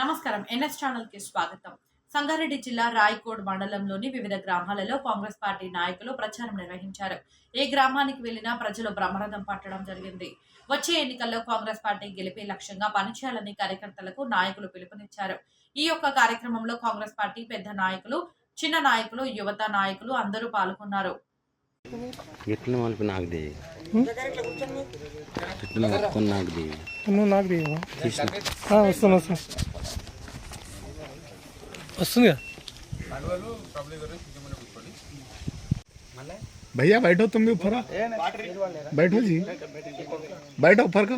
నమస్కారం. ఎన్ఎస్ ఛానల్కి స్వాగతం. సంగారెడ్డి జిల్లా రాయకోడ్ మండలంలోని వివిధ గ్రామాలలో కాంగ్రెస్ పార్టీ నాయకులు ప్రచారం నిర్వహించారు. ఏ గ్రామానికి వెళ్ళినా ప్రజలు బ్రహ్మరథం పట్టడం జరిగింది. వచ్చే ఎన్నికల్లో కాంగ్రెస్ పార్టీ గెలిపే లక్ష్యంగా పనిచేయాలని కార్యకర్తలకు నాయకులు పిలుపునిచ్చారు. ఈ యొక్క కార్యక్రమంలో కాంగ్రెస్ పార్టీ పెద్ద నాయకులు చిన్న నాయకులు యువత నాయకులు అందరూ పాల్గొన్నారు. ఎట్లా మలిపి నాకు ఎట్లా నువ్వు వస్తాను వస్తాను వస్తుందిగా भैया बैठो तुम भी ऊपर आओ। बैठो जी बैठो ऊपर का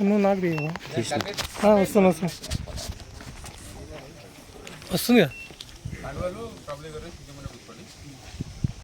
నువ్వు నాకు దేవు వస్తాను వస్తాను వస్తుందిగా